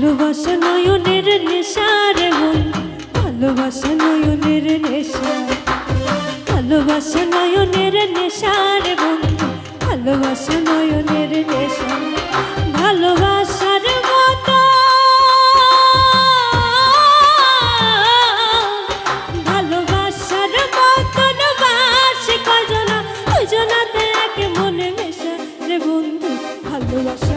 ভালোবাসা নয়নের নেশার মন ভালোবাসা নয়নের নেশা। ভালোবাসা নয়নের নেশার মন ভালোবাসা নয়নের নেশা। ভালোবাসার মতো, ভালোবাসার মতন বাসে কজনা দুজনাতে এক মনে মেশা রে বন্ধু, ভালোবাসা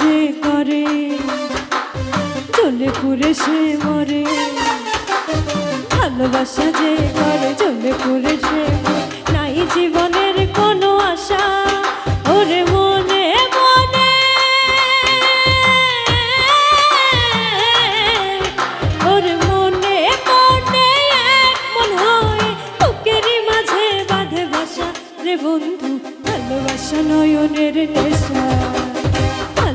যে করে জ্বলে পুরে সে মরে। ভালোবাসা যে করে জ্বলে পুরে সে নাই জীবনের কোনো আশা, ওরে মনে মনে। ওরে মনে মনে মন হয় বুকেরই মাঝে বাঁধে বাসা রে বন্ধু, ভালোবাসা নয়নের নেশা।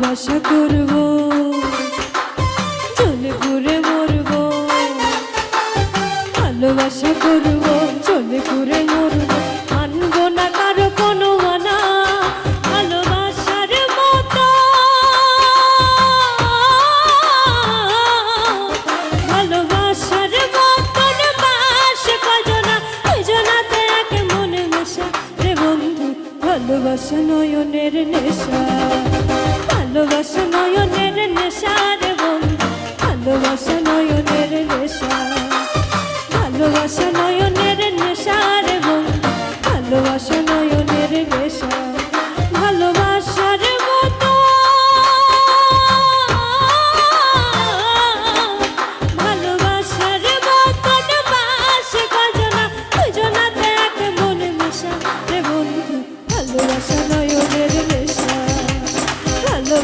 ভালোবাসা করব, চলে ঘুরে মরব। ভালোবাসা করব, চলে ঘুরে মরব। মানব কারও কোনো মানা ভালোবাসার ভালোবাসার মতন বাস কজনা দুজনাতে এক মনে মেশা রে ভালোবাসা নয়নের নেশা। ভালোবাসা নয়নের নেশা রে বন্ধু ভালোবাসা নয়নের নেশা। ভালোবাসা নয়নের নেশা রে বন্ধু ভালোবাসা নয়নের নেশা। ভালোবাসার মতো। ভালোবাসার মতন বাস গজনা দুজনাতে এক মনে মেশা রে বন্ধু, ভালোবাসা